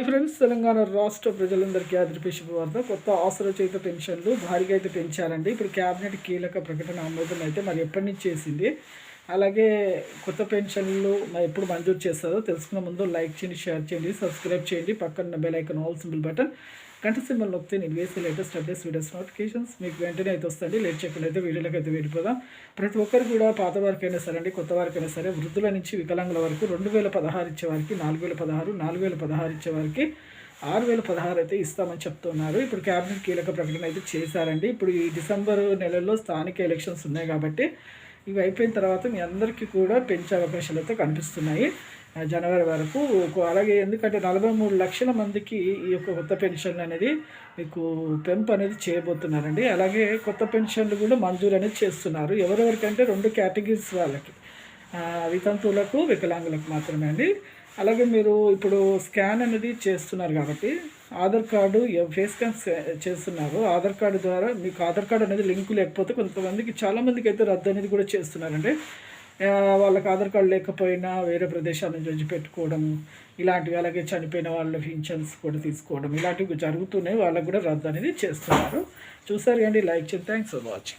Hi friends Telangana రాష్ట్ర ప్రజలందరికీ ఆదరిపే శుభవార్త. కొత్త ఆసరా పెన్షన్లు భారీగా అయితే పెంచారండి. ఇప్పుడు క్యాబినెట్ కీలక ప్రకటన ఆమోదం అయితే మరి ఎప్పటి నుంచి చేసింది? అలాగే కొత్త పెన్షన్లు ఎప్పుడు మంజూరు చేస్తారో తెలుసుకున్న ముందు లైక్ చేయండి షేర్ చేయండి సబ్స్క్రైబ్ చేయండి. పక్కన bell icon all symbol button గంట సింబల్ నొక్కితే నేను వేసే లేటెస్ట్ అప్డేట్స్ వీడియోస్ నోటిఫికేషన్స్ మీకు వెంటనే అయితే వస్తుంది లేట్ చేయకుండా అయితే వీడియోలోకి అయితే వెళ్ళిపోదాం. ప్రతి ఒక్కరు కూడా పాత వారికైనా సరే అండి కొత్త వారికైనా సరే వృద్ధుల నుంచి వికలాంగుల వరకు రెండు వేల పదహారు ఇచ్చే వారికి నాలుగు వేల పదహారు నాలుగు వేల పదహారు ఇచ్చే వారికి ఆరు వేల పదహారు అయితే ఇస్తామని చెప్తున్నారు. ఇప్పుడు క్యాబినెట్ కీలక ప్రకటన అయితే చేశారండి. ఇప్పుడు ఈ డిసెంబర్ నెలలో స్థానిక ఎలక్షన్స్ ఉన్నాయి కాబట్టి ఇవి అయిపోయిన తర్వాత మీ అందరికీ కూడా పెంచే అవకాశాలు అయితే కనిపిస్తున్నాయి. జనవరి వరకు అలాగే ఎందుకంటే నలభై మూడు లక్షల మందికి ఈ యొక్క కొత్త పెన్షన్ అనేది మీకు పెంపు అనేది చేయబోతున్నారండి. అలాగే కొత్త పెన్షన్లు కూడా మంజూరు అనేది చేస్తున్నారు. ఎవరెవరికంటే రెండు కేటగిరీస్ వాళ్ళకి. వితంతువులకు వికలాంగులకు మాత్రమే అండి. అలాగే మీరు ఇప్పుడు స్కాన్ అనేది చేస్తున్నారు కాబట్టి ఆధార్ కార్డు ఫేస్ స్కాన్ చేస్తున్నారు. ఆధార్ కార్డు ద్వారా మీకు ఆధార్ కార్డు అనేది లింక్ లేకపోతే కొంతమందికి చాలామందికి అయితే రద్దు అనేది కూడా చేస్తున్నారండి. వాళ్ళకి ఆధార్ కార్డు లేకపోయినా వేరే ప్రదేశాల నుంచి వచ్చి పెట్టుకోవడం ఇలాంటివి అలాగే చనిపోయిన వాళ్ళ ఫింక్షన్స్ కూడా తీసుకోవడం ఇలాంటివి జరుగుతున్నాయి వాళ్ళకి కూడా రద్దు అనేది చేస్తున్నారు. చూసారు కానీ లైక్ చేయండి థ్యాంక్స్ ఫర్ వాచింగ్.